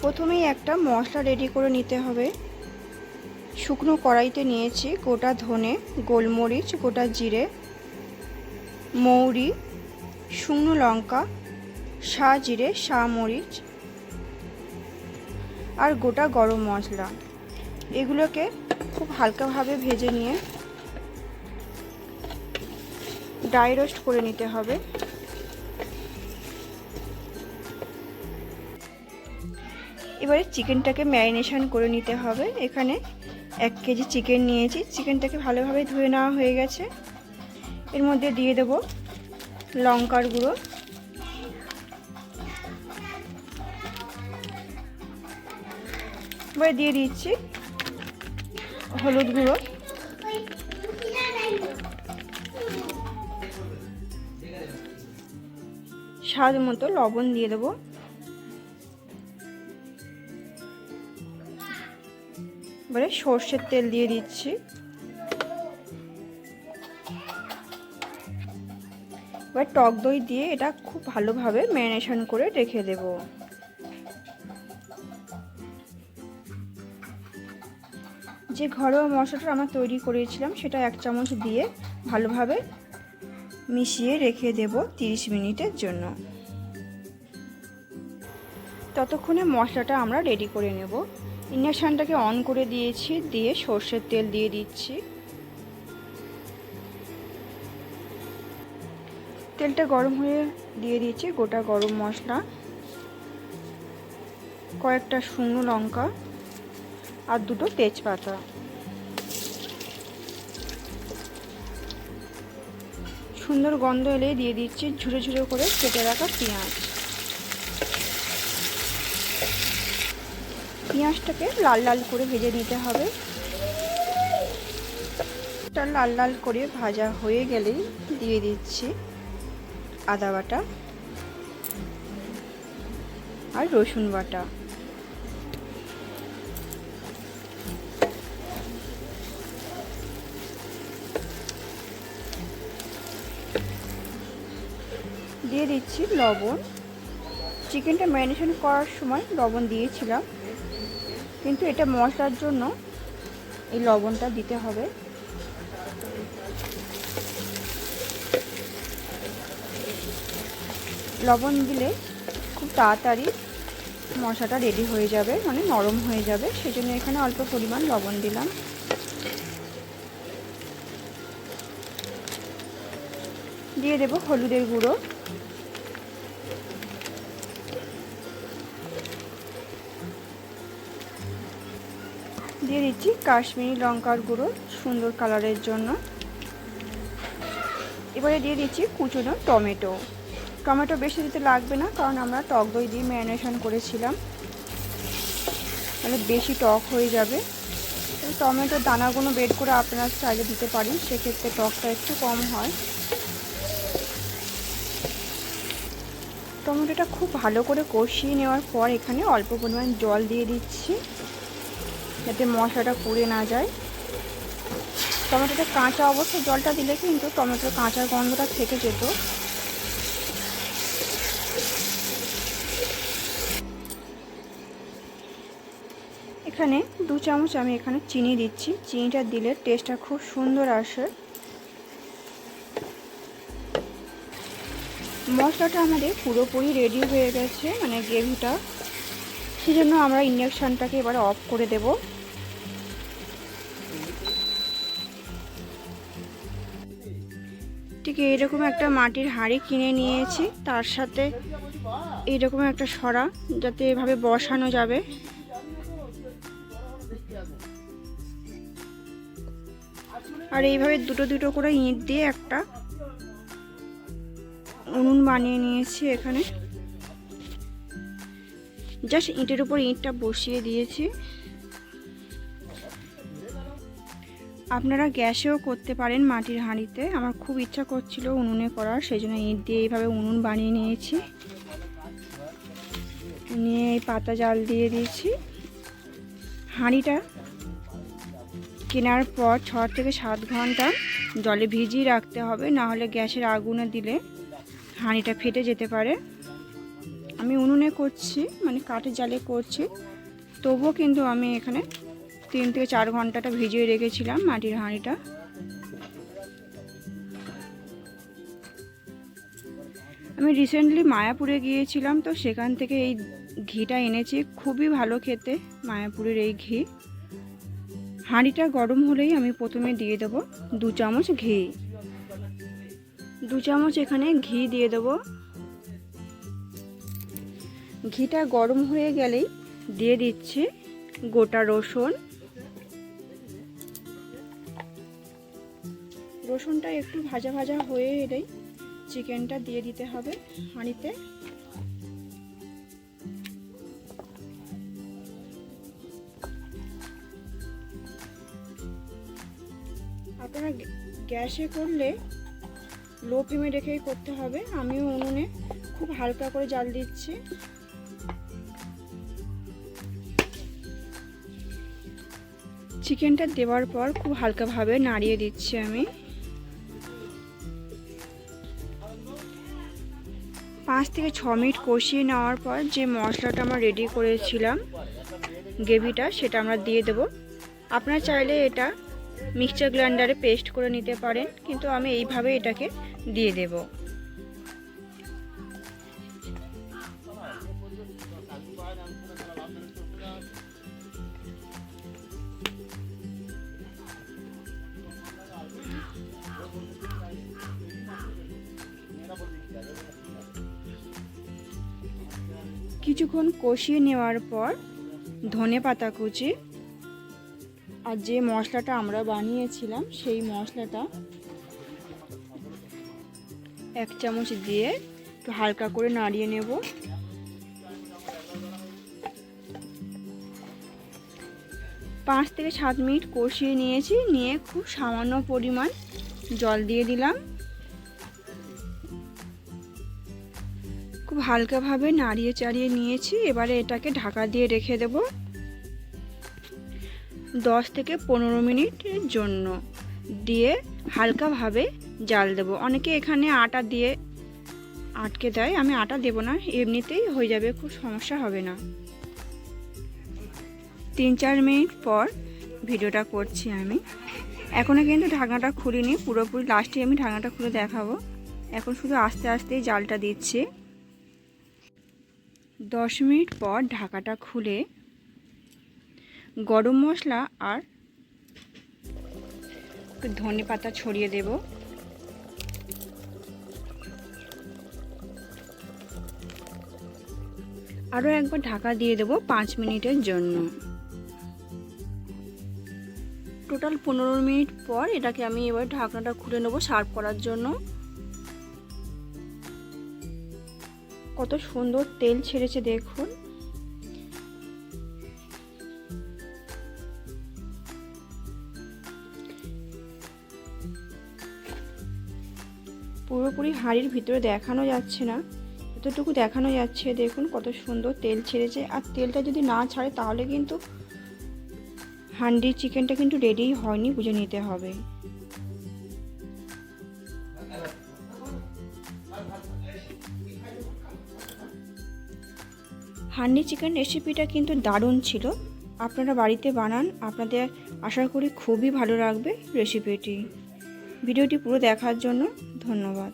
প্রথমেই একটা মশলা রেডি করে নিতে হবে। শুকনো কড়াইতে নিয়েছি গোটা ধনে, গোলমরিচ, গোটা জিরে, মৌরি, শুকনো লঙ্কা, সা জিরে, সা মরিচ আর গোটা গরম মশলা। এগুলোকে খুব হালকাভাবে ভেজে নিয়ে ড্রাই রোস্ট করে নিতে হবে। এবারে চিকেনটাকে ম্যারিনেশন করে নিতে হবে। এখানে এক কেজি চিকেন নিয়েছি। চিকেনটাকে ভালোভাবে ধুয়ে নেওয়া হয়ে গেছে। এর মধ্যে দিয়ে দেব লঙ্কার গুঁড়ো। এবারে দিয়ে দিচ্ছি হলুদ গুঁড়ো। স্বাদ মতো লবণ দিয়ে দেবো। এবারে সর্ষের তেল দিয়ে দিচ্ছি। এবার টক দই দিয়ে এটা খুব ভালোভাবে ম্যারিনেশন করে রেখে দেব। যে ঘরোয়া মশলাটা আমরা তৈরি করেছিলাম, সেটা এক চামচ দিয়ে ভালোভাবে মিশিয়ে রেখে দেব 30 মিনিটের জন্য। ততক্ষণে মশলাটা আমরা রেডি করে নেব। ইন্ডাকশানটাকে অন করে দিয়েছি, দিয়ে সর্ষের তেল দিয়ে দিচ্ছি। তেলটা গরম হয়ে দিয়ে দিচ্ছি গোটা গরম মশলা, কয়েকটা শুকনো লঙ্কা আর দুটো তেজপাতা। সুন্দর গন্ধ এলে দিয়ে দিচ্ছি ঝুড়ো ঝুড়ো করে কেটে রাখা পেঁয়াজ। পেঁয়াজটাকে লাল লাল করে ভেজে নিতে হবে। এটা লাল লাল করে ভাজা হয়ে গেলেই দিয়ে দিচ্ছি আদা বাটা আর রসুন বাটা। দিয়ে দিচ্ছি লবণ। চিকেনটা ম্যারিনেশন করার সময় লবণ দিয়েছিলাম। কিন্তু এটা মশলার জন্য এই লবণটা দিতে হবে। লবণ দিলে খুব তাড়াতাড়ি মশলাটা রেডি হয়ে যাবে মানে নরম হয়ে যাবে। সেজন্য এখানে অল্প পরিমাণ লবণ দিলাম। দিয়ে দেব হলুদের গুঁড়ো। দিয়ে দিচ্ছি কাশ্মীরি লঙ্কার গুঁড়ো সুন্দর কালারের জন্য। এবারে দিয়ে দিচ্ছি কুচনো টমেটো। টমেটো বেশি দিতে লাগবে না, কারণ আমরা টক দই দিয়ে ম্যারিনেশন করেছিলাম। তাহলে বেশি টক হয়ে যাবে। টমেটোর দানাগুলো বের করে আপনারা চাইলে দিতে পারেন, সেক্ষেত্রে টকটা একটু কম হয়। টমেটোটা খুব ভালো করে কষিয়ে নেওয়ার পর এখানে অল্প পরিমাণ জল দিয়ে দিচ্ছি। যাতে মশলাটা পুড়ে না যায়। টমেটোটা কাঁচা অবস্থায় জলটা দিলে কিন্তু টমেটোর কাঁচার গন্ধটা থেকে যেত। এখানে দু চামচ আমি এখানে চিনি দিচ্ছি। চিনিটা দিলে টেস্টটা খুব সুন্দর আসে। মশলাটা আমাদের পুরোপুরি রেডি হয়ে গেছে মানে গ্রেভিটা। সেজন্য আমরা ইন্ডাকশানটাকে এবার অফ করে দেব। ঠিক এইরকম একটা মাটির হাঁড়ি কিনে নিয়েছি। তার সাথে এইরকম একটা সরা যাতে এভাবে বসানো যাবে। আর এইভাবে দুটো দুটো করে ইঁট দিয়ে একটা উনুন বানিয়ে নিয়েছি এখানে। জাস্ট ইঁটের উপর ইঁটটা বসিয়ে দিয়েছি। আপনারা গ্যাসেও করতে পারেন মাটির হাঁড়িতে। আমার খুব ইচ্ছা করছিল উনুনে করার সেই জন্য ইঁট দিয়ে এইভাবে উনুন বানিয়ে নিয়েছি। নিয়ে এই পাতা জাল দিয়ে দিয়েছি। হাঁড়িটা কেনার পর ছ থেকে সাত ঘণ্টা জলে ভিজিয়ে রাখতে হবে, না হলে গ্যাসের আগুনে দিলে হাঁড়িটা ফেটে যেতে পারে। আমি উনুনে করছি মানে কাঠের জালে করছি। তবুও কিন্তু আমি এখানে তিন থেকে চার ঘন্টাটা ভিজিয়ে রেখেছিলাম মাটির হাঁড়িটা। আমি রিসেন্টলি মায়াপুরে গিয়েছিলাম, তো সেখান থেকে এই ঘিটা এনেছি। খুবই ভালো খেতে মায়াপুরের এই ঘি। হাঁড়িটা গরম হলেই আমি প্রথমে দিয়ে দেব দু চামচ ঘি। দু চামচ এখানে ঘি দিয়ে দেব। ঘিটা গরম হয়ে গেলেই দিয়ে দিচ্ছি গোটা রসুন। রসুনটা একটু ভাজা ভাজা হয়ে এলেই চিকেনটা দিয়ে দিতে হবে হাঁড়িতে। আপনারা গ্যা- গ্যাসে করলে লো ফ্লেমে রেখেই করতে হবে। আমিও উনুনে খুব হালকা করে জাল দিচ্ছি। চিকেনটা দেওয়ার পর খুব হালকাভাবে নাড়িয়ে দিচ্ছি আমি। পাঁচ থেকে ছ মিনিট কষিয়ে নেওয়ার পর যে মশলাটা আমরা রেডি করেছিলাম, গ্রেভিটা, সেটা আমরা দিয়ে দেব। আপনারা চাইলে এটা মিক্সচার গ্রাইন্ডারে পেস্ট করে নিতে পারেন, কিন্তু আমি এইভাবে এটাকে দিয়ে দেব। কিছুক্ষণ কষিয়ে নেওয়ার পর ধনে পাতা কুচি আর যে মশলাটা আমরা বানিয়েছিলাম, সেই মশলাটা এক চামচ দিয়ে একটু হালকা করে নাড়িয়ে নেব। পাঁচ থেকে সাত মিনিট কষিয়ে নিয়েছি, নিয়ে খুব সামান্য পরিমাণ জল দিয়ে দিলাম। হালকাভাবে নাড়িয়ে চাড়িয়ে নিয়েছি, এবারে এটাকে ঢাকা দিয়ে রেখে দেব দশ থেকে পনেরো মিনিটের জন্য। দিয়ে হালকাভাবে জাল দেব। অনেকে এখানে আটা দিয়ে আটকে দেয়, আমি আটা দেব না, এমনিতেই হয়ে যাবে, খুব সমস্যা হবে না। তিন চার মিনিট পর ভিডিওটা করছি আমি। এখনও কিন্তু ঢাকনাটা খুলিনি, পুরোপুরি লাস্টে আমি ঢাকনাটা খুলে দেখাবো। এখন শুধু আস্তে আস্তেই জালটা দিচ্ছি। দশ মিনিট পর ঢাকাটা খুলে গরম মশলা আর ধনে পাতা ছড়িয়ে দেব। আরও একবার ঢাকা দিয়ে দেব পাঁচ মিনিটের জন্য। টোটাল পনেরো মিনিট পর এটাকে আমি এবার ঢাকনাটা খুলে নেব সার্ভ করার জন্য। কত সুন্দর তেল ছেড়েছে দেখুন। পুরোপুরি হাঁড়ির ভিতরে দেখানো যাচ্ছে না। এতটুকু দেখানো যাচ্ছে, দেখুন কত সুন্দর তেল ছেড়েছে। আর তেলটা যদি না ছাড়ে, তাহলে কিন্তু হান্ডি চিকেনটা কিন্তু রেডি হয়নি, বুঝে নিতে হবে। হান্ডি চিকেন রেসিপিটা কিন্তু দারুণ ছিল। আপনারা বাড়িতে বানান, আপনাদের আশা করি খুবই ভালো লাগবে রেসিপিটি ভিডিওটি পুরো দেখার জন্য ধন্যবাদ।